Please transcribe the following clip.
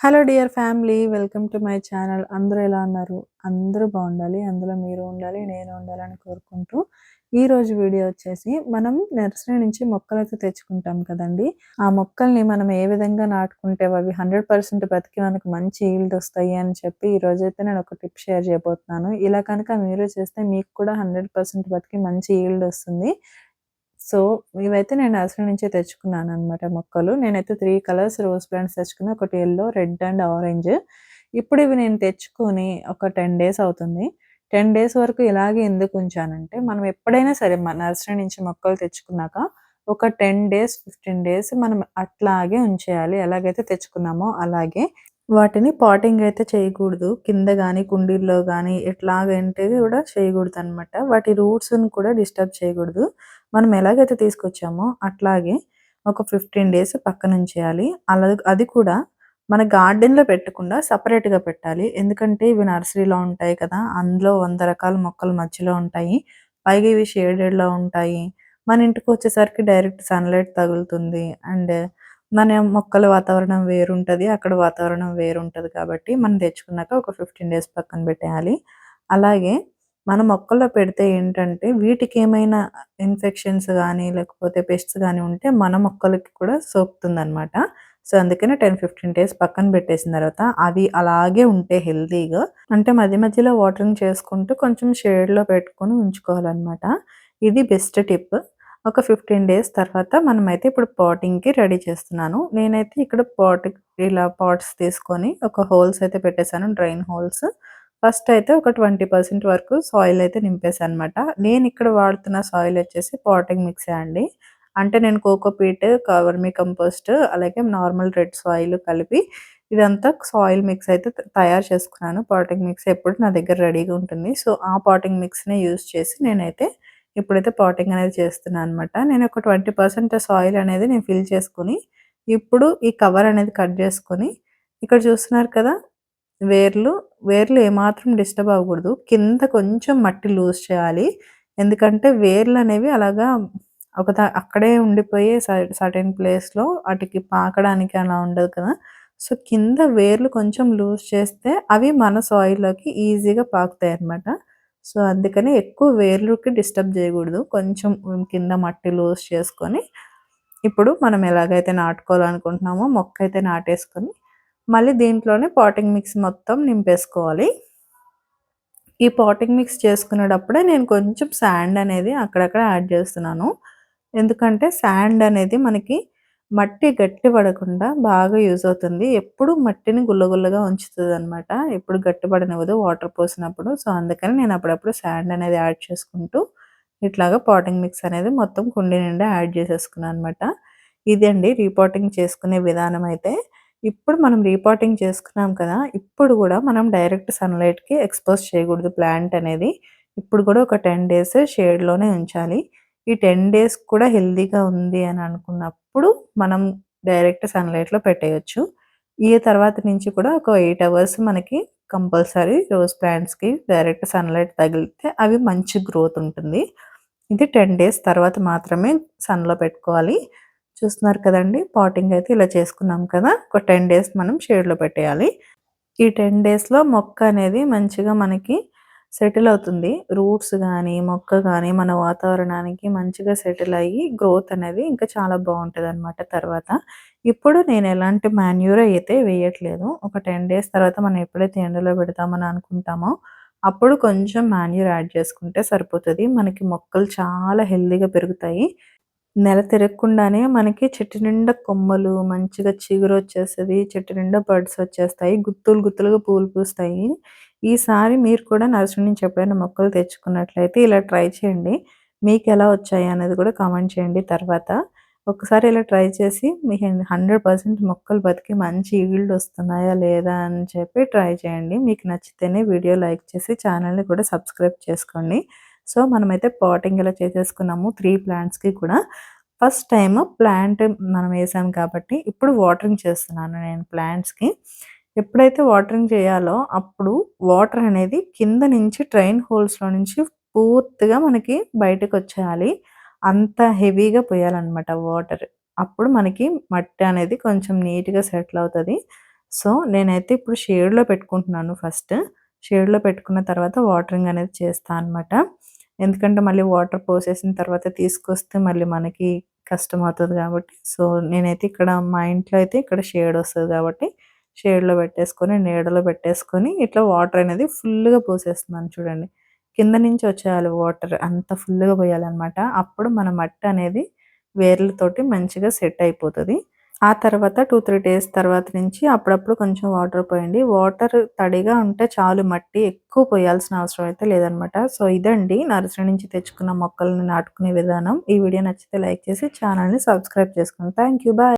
Hello dear family welcome to my channel. అందరూ ఎలా ఉన్నారు? అందరూ బాగుండాలి అందులో మీరు ఉండాలి నేను ఉండాలని కోరుకుంటూ ఈరోజు వీడియో వచ్చేసి మనం నర్సరీ నుంచి మొక్కలు అయితే తెచ్చుకుంటాం కదండి. ఆ మొక్కల్ని మనం ఏ విధంగా నాటుకుంటే అవి హండ్రెడ్ పర్సెంట్ బతికి మనకు మంచి ఈల్డ్ వస్తాయి అని చెప్పి ఈ రోజు అయితే నేను ఒక టిప్ షేర్ చేయబోతున్నాను. ఇలా కనుక మీరు చేస్తే మీకు కూడా హండ్రెడ్ పర్సెంట్ బతికి మంచి ఈల్డ్ వస్తుంది. సో ఇవైతే నేను నర్సరీ నుంచే తెచ్చుకున్నాను అనమాట మొక్కలు. నేనైతే త్రీ కలర్స్ రోజ్ ప్లాంట్స్ తెచ్చుకున్నా. ఒకటి ఎల్లో రెడ్ అండ్ ఆరెంజ్ ఇప్పుడు ఇవి నేను తెచ్చుకొని ఒక టెన్ డేస్ అవుతుంది. టెన్ డేస్ వరకు ఇలాగే ఎందుకు ఉంచానంటే మనం ఎప్పుడైనా సరే మన నర్సరీ నుంచి మొక్కలు తెచ్చుకున్నాక ఒక టెన్ డేస్ ఫిఫ్టీన్ డేస్ మనం అట్లాగే ఉంచేయాలి. ఎలాగైతే తెచ్చుకున్నామో అలాగే వాటిని పాటింగ్ అయితే చేయకూడదు. కింద కానీ కుండీల్లో కానీ ఎట్లాగంటే కూడా చేయకూడదు అనమాట వాటి రూట్స్ని కూడా డిస్టర్బ్ చేయకూడదు. మనం ఎలాగైతే తీసుకొచ్చామో అట్లాగే ఒక ఫిఫ్టీన్ డేస్ పక్కన ఉంచేయాలి అలా అది కూడా మన గార్డెన్లో పెట్టకుండా సపరేట్గా పెట్టాలి. ఎందుకంటే ఇవి నర్సరీలో ఉంటాయి కదా అందులో వంద రకాల మొక్కలు మధ్యలో ఉంటాయి. పైగా ఇవి షేడెడ్లో ఉంటాయి. మన ఇంటికి వచ్చేసరికి డైరెక్ట్ సన్లైట్ తగులుతుంది. అండ్ మన మొక్కల వాతావరణం వేరుంటుంది అక్కడ వాతావరణం వేరుంటుంది కాబట్టి మనం తెచ్చుకున్నాక ఒక ఫిఫ్టీన్ డేస్ పక్కన పెట్టేయాలి. అలాగే మన మొక్కల్లో పెడితే ఏంటంటే వీటికి ఏమైనా ఇన్ఫెక్షన్స్ కానీ లేకపోతే పెస్ట్స్ కానీ ఉంటే మన మొక్కలకి కూడా సోకుతుంది అనమాట సో అందుకనే టెన్ ఫిఫ్టీన్ డేస్ పక్కన పెట్టేసిన తర్వాత అవి అలాగే ఉంటే హెల్తీగా అంటే మధ్య మధ్యలో వాటరింగ్ చేసుకుంటూ కొంచెం షేడ్లో పెట్టుకొని ఉంచుకోవాలన్నమాట. ఇది బెస్ట్ టిప్. ఒక ఫిఫ్టీన్ డేస్ తర్వాత మనమైతే ఇప్పుడు పాటింగ్కి రెడీ చేస్తున్నాను. నేనైతే ఇక్కడ పాట్ ఇలా పాట్స్ తీసుకొని ఒక హోల్స్ అయితే పెట్టేశాను డ్రైన్ హోల్స్ ఫస్ట్ అయితే ఒక ట్వంటీ పర్సెంట్ వరకు సాయిల్ అయితే నింపేసాను అనమాట నేను ఇక్కడ వాడుతున్న సాయిల్ వచ్చేసి పాటింగ్ మిక్సే అండి. అంటే నేను కోకోపీట్ కవర్మీ కంపోస్ట్ అలాగే నార్మల్ రెడ్ సాయిల్ కలిపి ఇదంతా సాయిల్ మిక్స్ అయితే తయారు చేసుకున్నాను. పాటింగ్ మిక్స్ ఎప్పుడు నా దగ్గర రెడీగా ఉంటుంది. సో ఆ పాటింగ్ మిక్స్నే యూజ్ చేసి నేనైతే ఇప్పుడైతే పాటింగ్ అనేది చేస్తున్నాను అనమాట నేను ఒక ట్వంటీ పర్సెంట్ సాయిల్ అనేది నేను ఫిల్ చేసుకుని ఇప్పుడు ఈ కవర్ అనేది కట్ చేసుకొని ఇక్కడ చూస్తున్నారు కదా వేర్లు వేర్లు ఏమాత్రం డిస్టర్బ్ అవ్వకూడదు. కింద కొంచెం మట్టి లూజ్ చేయాలి. ఎందుకంటే వేర్లు అనేవి అలాగా ఒక అక్కడే ఉండిపోయే సర్టెన్ ప్లేస్లో వాటికి పాకడానికి అలా ఉండదు కదా. సో కింద వేర్లు కొంచెం లూజ్ చేస్తే అవి మన సాయిల్లోకి ఈజీగా పాకుతాయి అన్నమాట సో అందుకని ఎక్కువ వేర్లుకి డిస్టర్బ్ చేయకూడదు. కొంచెం కింద మట్టి లూజ్ చేసుకొని ఇప్పుడు మనం ఎలాగైతే నాటుకోవాలనుకుంటున్నామో మొక్క అయితే నాటేసుకొని మళ్ళీ దీంట్లోనే పాటింగ్ మిక్స్ మొత్తం నింపేసుకోవాలి. ఈ పాటింగ్ మిక్స్ చేసుకునేటప్పుడే నేను కొంచెం శాండ్ అనేది అక్కడక్కడ యాడ్ చేస్తున్నాను. ఎందుకంటే శాండ్ అనేది మనకి మట్టి గట్టి పడకుండా బాగా యూజ్ అవుతుంది. ఎప్పుడు మట్టిని గుల్లగుల్లగా ఉంచుతుంది అనమాట ఎప్పుడు గట్టి పడనివ్వదు వాటర్ పోసినప్పుడు. సో అందుకని నేను అప్పుడప్పుడు శాండ్ అనేది యాడ్ చేసుకుంటూ ఇట్లాగా పాటింగ్ మిక్స్ అనేది మొత్తం కుండీ నిండా యాడ్ చేసేసుకున్నాను అనమాట ఇదండి రీపాటింగ్ చేసుకునే విధానం అయితే. ఇప్పుడు మనం రీపాటింగ్ చేసుకున్నాం కదా ఇప్పుడు కూడా మనం డైరెక్ట్ సన్లైట్కి ఎక్స్పోజ్ చేయకూడదు ప్లాంట్ అనేది. ఇప్పుడు కూడా ఒక టెన్ డేస్ షేడ్లోనే ఉంచాలి. ఈ టెన్ డేస్ కూడా హెల్తీగా ఉంది అని అనుకున్నప్పుడు మనం డైరెక్ట్ సన్లైట్లో పెట్టేయచ్చు. ఈ తర్వాత నుంచి కూడా ఒక ఎయిట్ అవర్స్ మనకి కంపల్సరీ రోజ్ ప్లాంట్స్కి డైరెక్ట్ సన్లైట్ తగిలితే అవి మంచి గ్రోత్ ఉంటుంది. ఇది టెన్ డేస్ తర్వాత మాత్రమే సన్లో పెట్టుకోవాలి. చూస్తున్నారు కదండి పాటింగ్ అయితే ఇలా చేసుకున్నాం కదా ఒక టెన్ డేస్ మనం షేడ్లో పెట్టేయాలి. ఈ టెన్ డేస్లో మొక్క అనేది మంచిగా మనకి సెటిల్ అవుతుంది. రూట్స్ కానీ మొక్క కానీ మన వాతావరణానికి మంచిగా సెటిల్ అయ్యి గ్రోత్ అనేది ఇంకా చాలా బాగుంటుంది అనమాట తర్వాత. ఇప్పుడు నేను ఎలాంటి మాన్యూర్ అయితే వేయట్లేదు. ఒక టెన్ డేస్ తర్వాత మనం ఎప్పుడైతే ఎండలో పెడతామని అనుకుంటామో అప్పుడు కొంచెం మాన్యూర్ యాడ్ చేసుకుంటే సరిపోతుంది. మనకి మొక్కలు చాలా హెల్దీగా పెరుగుతాయి. నెల తిరగకుండానే మనకి చెట్టు నిండా కొమ్మలు మంచిగా చిగురు వచ్చేస్తుంది చెట్టు నిండా బర్డ్స్ వచ్చేస్తాయి గుత్తులు గుత్తులుగా పూలు పూస్తాయి. ఈసారి మీరు కూడా నర్సరీ నుంచి ఎప్పుడైనా మొక్కలు తెచ్చుకున్నట్లయితే ఇలా ట్రై చేయండి. మీకు ఎలా వచ్చాయి అనేది కూడా కామెంట్ చేయండి తర్వాత. ఒకసారి ఇలా ట్రై చేసి మీ హండ్రెడ్ పర్సెంట్ మొక్కలు బతికి మంచి ఈల్డ్ వస్తున్నాయా లేదా అని చెప్పి ట్రై చేయండి. మీకు నచ్చితేనే వీడియో లైక్ చేసి ఛానల్ని కూడా సబ్స్క్రైబ్ చేసుకోండి. సో మనమైతే పాటింగ్ ఇలా చేసేసుకున్నాము త్రీ ప్లాంట్స్కి కూడా. ఫస్ట్ టైం ప్లాంట్ మనం వేసాం కాబట్టి ఇప్పుడు వాటరింగ్ చేస్తున్నాను నేను ప్లాంట్స్కి. ఎప్పుడైతే వాటరింగ్ చేయాలో అప్పుడు వాటర్ అనేది కింద నుంచి ట్రైన్ హోల్స్లో నుంచి పూర్తిగా మనకి బయటకు వచ్చేయాలి. అంత హెవీగా పోయాలన్నమాట వాటర్. అప్పుడు మనకి మట్టి అనేది కొంచెం నీట్గా సెటిల్ అవుతుంది. సో నేనైతే ఇప్పుడు షేడ్లో పెట్టుకుంటున్నాను ఫస్ట్. షేడ్లో పెట్టుకున్న తర్వాత వాటరింగ్ అనేది చేస్తాను అనమాట ఎందుకంటే మళ్ళీ వాటర్ పోసేసిన తర్వాత తీసుకొస్తే మళ్ళీ మనకి కష్టం అవుతుంది కాబట్టి. సో నేనైతే ఇక్కడ మా ఇంట్లో అయితే ఇక్కడ షేడ్ వస్తుంది కాబట్టి షేడ్లో పెట్టేసుకొని నీడలో పెట్టేసుకొని ఇట్లా వాటర్ అనేది ఫుల్గా పోసేస్తున్నాను చూడండి. కింద నుంచి వచ్చేయాలి వాటర్ అంత ఫుల్గా పోయాలన్నమాట. అప్పుడు మన మట్టి అనేది వేర్లతోటి మంచిగా సెట్ అయిపోతుంది. ఆ తర్వాత టూ త్రీ డేస్ తర్వాత నుంచి అప్పుడప్పుడు కొంచెం వాటర్ పోయండి. వాటర్ తడిగా ఉంటే చాలు మట్టి ఎక్కువ పోయాల్సిన అవసరం అయితే లేదనమాట. సో ఇదండి నర్సరీ నుంచి తెచ్చుకున్న మొక్కల్ని నాటుకునే విధానం. ఈ వీడియో నచ్చితే లైక్ చేసి ఛానల్ని సబ్స్క్రైబ్ చేసుకోండి థ్యాంక్ యూ బాయ్.